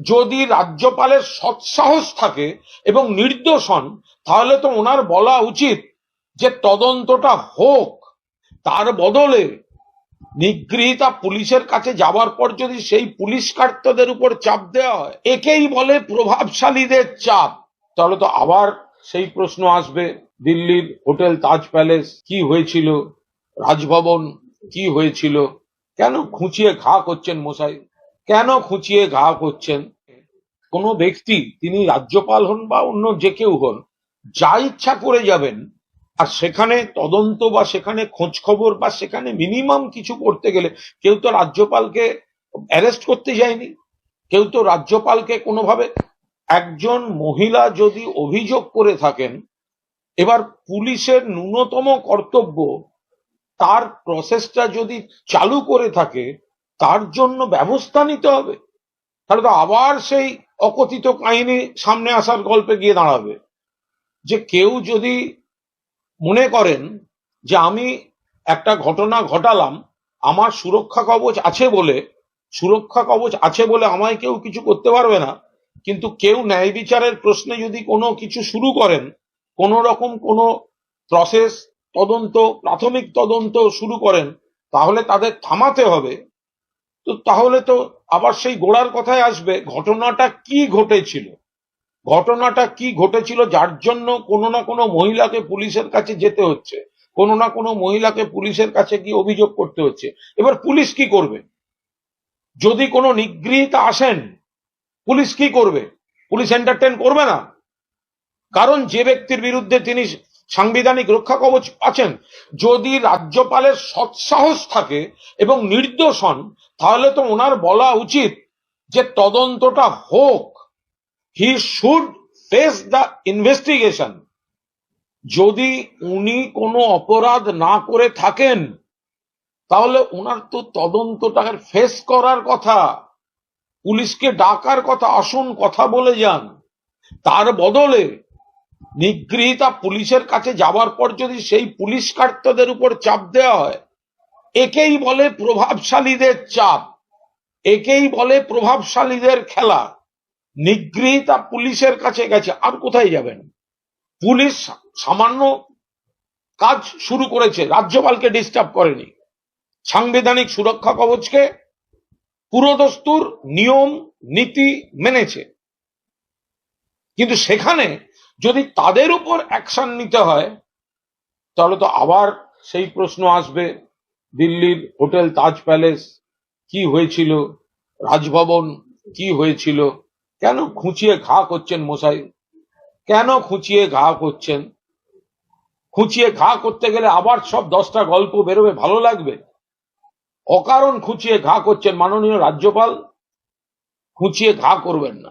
যদি রাজ্যপালের সৎসাহস থাকে এবং নির্দোষ হন, তাহলে তো ওনার বলা উচিত যে তদন্তটা হোক। তার বদলে নিগৃহীতা পুলিশের কাছে যাওয়ার পর যদি সেই পুলিশ কার্তদের উপর চাপ দেওয়া হয়, একেই বলে প্রভাবশালীদের চাপ। তাহলে তো আবার সেই প্রশ্ন আসবে, দিল্লির হোটেল তাজ প্যালেস কি হয়েছিল, রাজভবন কি হয়েছিল, কেন খুঁচিয়ে ঘা করছেন মশাই? কেন খুঁচিয়ে ঘা করছেন? কোনো ব্যক্তি, তিনি রাজ্যপাল হন বা অন্য যে কেউ হন, যা ইচ্ছা করে যাবেন, আর সেখানে তদন্ত বা সেখানে খোঁজ খবর বা সেখানে মিনিমাম কিছু করতে গেলে, কেউ তো রাজ্যপালকে অ্যারেস্ট করতে যায়নি। কেউ তো রাজ্যপালকে কোনোভাবে, একজন মহিলা যদি অভিযোগ করে থাকেন, এবার পুলিশের ন্যূনতম কর্তব্য, তার প্রসেসটা যদি চালু করে থাকে, তার জন্য ব্যবস্থা নিতে হবে। তাহলে তো আবার সেই অকথিত কাহিনী সামনে আসার গল্পে গিয়ে দাঁড়াবে। যে কেউ যদি মনে করেন যে আমি একটা ঘটনা ঘটালাম, আমার সুরক্ষা কবচ আছে বলে, সুরক্ষা কবচ আছে বলে আমায় কেউ কিছু করতে পারবে না, কিন্তু কেউ ন্যায় বিচারের প্রশ্নে যদি কোনো কিছু শুরু করেন, কোনো রকম কোনো প্রসেস তদন্ত, প্রাথমিক তদন্ত শুরু করেন, তাহলে তাদের থামাতে হবে। তো তাহলে তো আবার সেই গোড়ার কথায় আসবে, ঘটনাটা কি ঘটেছিল? ঘটনাটা কি ঘটেছিল যার জন্য কোনো না কোনো মহিলাকে পুলিশের কাছে যেতে হচ্ছে? কোনো না কোনো মহিলাকে পুলিশের কাছে গিয়ে অভিযোগ করতে হচ্ছে। এবার পুলিশ কি করবে? যদি কোনো নিগৃহীতা আসেন, পুলিশ কি করবে? পুলিশ এন্টারটেন করবে না? কারণ যে ব্যক্তির বিরুদ্ধে তিনি সাংবিধানিক রক্ষা কবচ আছেন, যদি রাজ্যপালের সৎসাহস থাকে এবং নির্দোষ হন, তাহলে তো ওনার বলা উচিত যে তদন্তটা হোক। He should face the investigation যদি উনি কোনো অপরাধ না করে থাকেন, তাহলে ওনার তো তদন্তটা ফেস করার কথা। পুলিশকে ডাকার কথা, আসুন কথা বলে যান। তার বদলে নিগৃহীতা পুলিশের কাছে যাওয়ার পর যদি সেই পুলিশ কার্তদের উপর চাপ দেওয়া হয়, একেই বলে প্রভাবশালীদের চাপ, একেই বলে প্রভাবশালীদের খেলা। নিগৃহীতা পুলিশের কাছে গেছে, আর কোথায় যাবেন? পুলিশ সামান্য কাজ শুরু করেছে, রাজ্যপালকে ডিস্টার্ব করেনি। সাংবিধানিক সুরক্ষা কবচকে পুরোদস্তুর নিয়ম, নীতি মেনেছে। কিন্তু সেখানে যদি তাদের উপর অ্যাকশন নিতে হয়, তাহলে তো আবার সেই প্রশ্ন আসবে, দিল্লির হোটেল তাজ প্যালেস কি হয়েছিল, রাজভবন কি হয়েছিল, কেন খুঁচিয়ে ঘা করছেন মশাই? কেন খুঁচিয়ে ঘা করছেন? খুঁচিয়ে ঘা করতে গেলে আবার সব দশটা গল্প বেরোবে, ভালো লাগবে। অকারণ খুঁচিয়ে ঘা করছেন মাননীয় রাজ্যপাল, খুঁচিয়ে ঘা করবেন না।